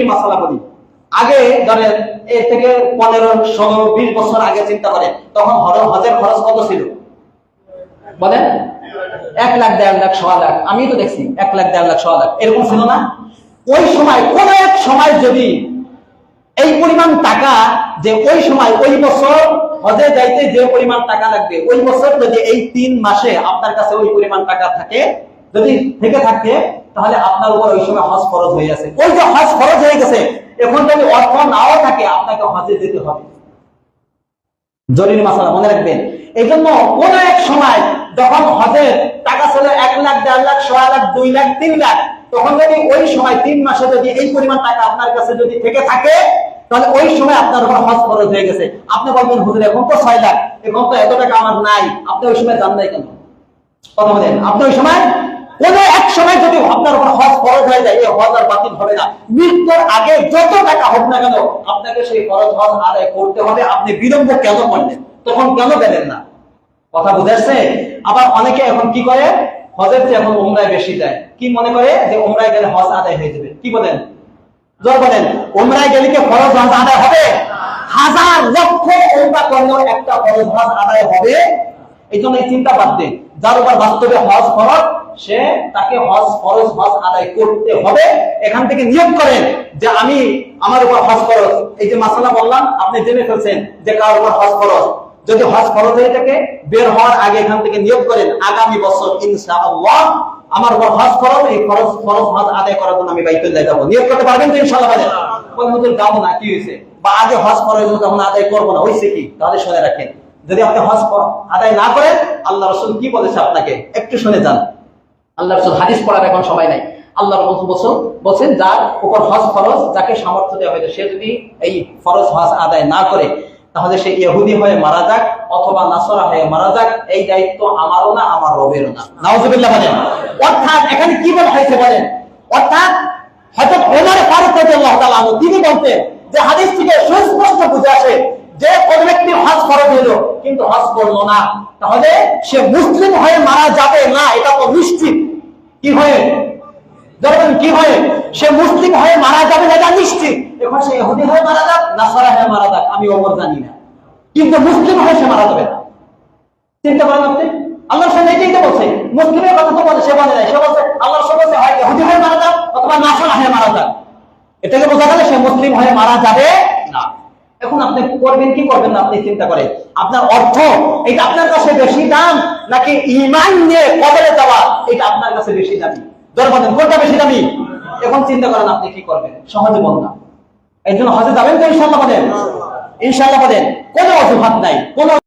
যদি মাসালা বলি। আগে ধরেন, এর থেকে পনেরো, ষোলো, বিশ বছর আগে চিন্তা করেন, তখন হজের খরচ কত ছিল? বলেন, এক লাখ, দেড় লাখ, সোয়া লাখ। আমি তো দেখছি, এক লাখ, দেড় লাখ, সোয়া লাখ। এরকম ছিল না? ওই সময়, কোন এক সময় যদি এই পরিমাণ টাকা যে ওই সময়, ওই বছর হজে যাইতে যে পরিমাণ টাকা লাগবে, ওই বছর যদি এই তিন মাসে আপনার কাছে ওই পরিমাণ টাকা থাকে, যদি থেকে থাকে তাহলে আপনার উপর ওই সময় হজ খরচ হয়ে গেছে। ওই যে হজ খরচ হয়ে গেছে, এখন যদি অর্থ নাও থাকে, আপনাকে হজে যেতে হবে। জরুরি মাসালা মনে রাখবেন। এই জন্য কোন এক সময় যখন হজের টাকা ছিল এক লাখ, দেড় লাখ সোয়া লাখ, দুই লাখ, তিন লাখ, তখন যদি ওই সময় তিন মাসে যদি এই পরিমাণ টাকা আপনার কাছে যদি থেকে থাকে, তাহলে ওই সময় আপনার উপর হজ খরচ হয়ে গেছে। আপনি বলবেন, হুজুর, এখন তো ছয় লাখ, এখন তো এত টাকা আমার নাই। আপনি ওই সময় জান নাই কেন? কথা বলেন। আপনি ওই সময় কোন এক সময় যদি হজ খরচ হয়ে যায়, এই হজ আর বাতিল হবে না। মৃত্যুর আগে যত টাকা হোক না কেন, আপনাকে সেই খরচ হজ আদায় করতে হবে। আপনি বিলম্ব কেন করলেন? তখন কেন গেলেন না? কথা আবার অনেকে এখন কি করে? হজের চেয়ে এখন ওমরায় বেশি যায় কি মনে করে? যে ওমরায় গেলে হজ আদায় হয়ে যাবে। কি বলেন? জয় বলেন ওমরায় গেলে কি ফরজ হজ আদায় হবে? হাজার লক্ষ ওমরা করলেও একটা ফরজ হজ আদায় হবে। এই জন্য এই চিন্তা বাদ দিন। যার উপর বাস্তবে হজ ফরজ সে তাকে হজ ফরজ হজ আদায় করতে হবে। এখান থেকে নিয়োগ করেন যে আমি আমার উপর হজ ফরজ। এই যে মাসালা বললাম, আপনি জেনে ফেলছেন যে কার উপর হজ ফরজ। যদি হজ ফরজ হয়ে থাকে, বের হওয়ার আগে এখান থেকে নিয়োগ করেন আগামী বছর, ইনশাআল্লাহ। আমার উপর হজ ফরজ, এই ফরজ ফরজ হজ আদায় করার জন্য আমি বাইতুল্লাহ যাব। নিয়োগ করতে পারবেন তো ইনশাআল্লাহ বলেন? যাব না, কি হয়েছে? বা আগে হজ ফরজ তখন আদায় করব না হয়েছে কি? তাহলে শুনে রাখেন। যদি আপনি হজ আদায় না করেন, আল্লাহ রসুল কি বলেছে আপনাকে? একটু শুনে যান। আল্লাহ রসুল হাদিস পড়ার এখন সময় নাই। আল্লাহ রসুল বলছেন, যার উপর হজ ফরজ, যাকে সামর্থ্য দেওয়া হয়েছে, সে যদি এই ফরজ হজ আদায় না করে, তাহলে সে ইহুদি হয়ে মারা যাক অথবা নাসরা হয়ে মারা যাক। এই দায়িত্ব আমারও না, আমার রবেরও না। অর্থাৎ এখানে কি বলা হয়েছে বলেন? অর্থাৎ হয়তো ওমর ফারুক রাদিয়াল্লাহু তাআলা তিনি বলতেন যে হাদিস থেকে সুস্পষ্ট বুঝে আসে যে কোন ব্যক্তি হজ ফরজ হইল, কিন্তু হজ করল না। তাহলে সে মুসলিম হয়ে মারা যাবে না, এটা তো নিশ্চিত। কি হয়ে? যখন কি হয়ে? সে মুসলিম হয়ে মারা যাবে, এটা নিশ্চিত। এখন সে ইহুদি হয়ে মারা যাক, নাসারা হয়ে মারা যাক, আমি ওমর জানি না। কিন্তু মুসলিম হয়ে সে মারা যাবে না। চিন্তা করেন আপনি? আল্লাহ সামনে এটাই তো বলছে। মুসলিমের কথা তো বলে, সে বলে নাই। সে বলছে আল্লাহ সব বলছে, হয়, ইহুদি হয়ে মারা যাক অথবা নাসারা হয়ে মারা যাক। এটাকে বোঝা গেলে সে মুসলিম হয়ে মারা যাবে না। এখন আপনি করবেন কি করবেন না, আপনি চিন্তা করেন। আপনার অর্থ, এটা আপনার কাছে বেশি দাম, নাকি ইমান নিয়ে কবলে যাওয়া কাছে বেশি দামি? ধর বলেন কোনটা বেশি দামি? এখন চিন্তা করেন আপনি কি করবেন? সহজে বল না। এই জন্য হজে যাবেন তো ইনশাল্লাহ বলেন ইনশাল্লাহ বলেন কোনো অজুহাত নাই। কোনো